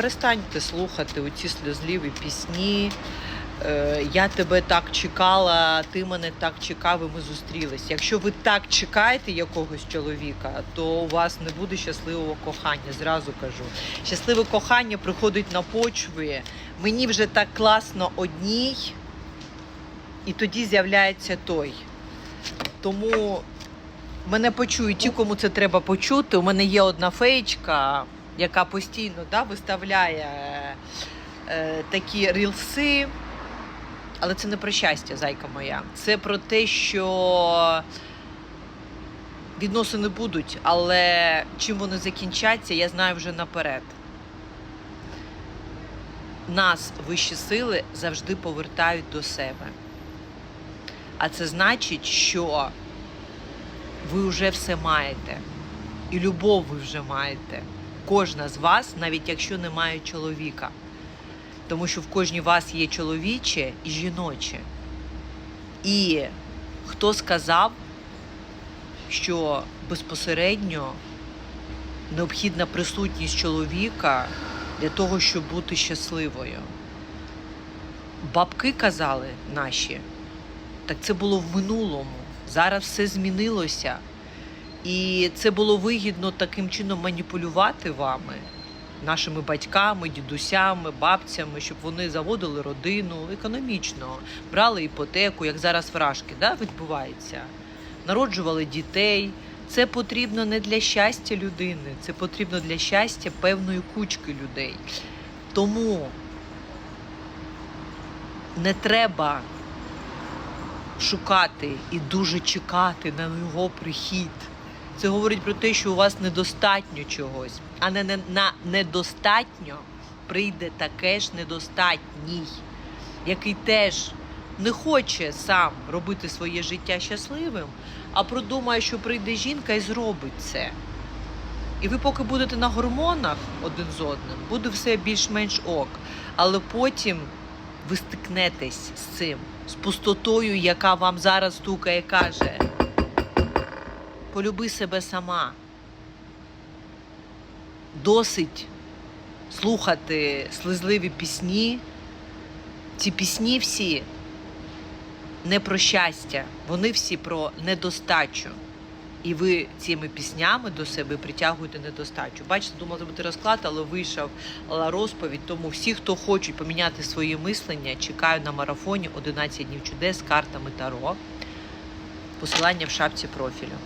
перестаньте слухати оці сльозливі пісні. Е, Я тебе так чекала, ти мене так чекав, і ми зустрілись. Якщо ви так чекаєте якогось чоловіка, то у вас не буде щасливого кохання. Зразу кажу. Щасливе кохання приходить на почві. Мені вже так класно одній, і тоді з'являється той. Тому мене почують ті, кому це треба почути. У мене є одна феєчка, яка постійно да, виставляє е, такі рілси. Але це не про щастя, зайка моя. Це про те, що відносини будуть, але чим вони закінчаться, я знаю вже наперед. Нас вищі сили завжди повертають до себе. А це значить, що ви вже все маєте. І любов ви вже маєте. Кожна з вас, навіть якщо немає чоловіка. Тому що в кожній вас є чоловіче і жіноче. І хто сказав, що безпосередньо необхідна присутність чоловіка для того, щоб бути щасливою? Бабки казали наші, так це було в минулому. Зараз все змінилося. І це було вигідно таким чином маніпулювати вами, нашими батьками, дідусями, бабцями, щоб вони заводили родину економічно, брали іпотеку, як зараз вражки да, відбувається, народжували дітей. Це потрібно не для щастя людини, це потрібно для щастя певної кучки людей. Тому не треба шукати і дуже чекати на його прихід. Це говорить про те, що у вас недостатньо чогось, а не на недостатньо прийде таке ж недостатній, який теж не хоче сам робити своє життя щасливим, а продумає, що прийде жінка і зробить це. І ви поки будете на гормонах один з одним, буде все більш-менш ок. Але потім ви стикнетесь з цим, з пустотою, яка вам зараз стукає, каже: полюби себе сама. Досить слухати слизливі пісні. Ці пісні всі не про щастя, вони всі про недостачу. І ви цими піснями до себе притягуєте недостачу. Бачите, думала зробити розклад, але вийшов розповідь. Тому всі, хто хочуть поміняти своє мислення, чекаю на марафоні 11 днів чудес з картами Таро. Посилання в шапці профілю.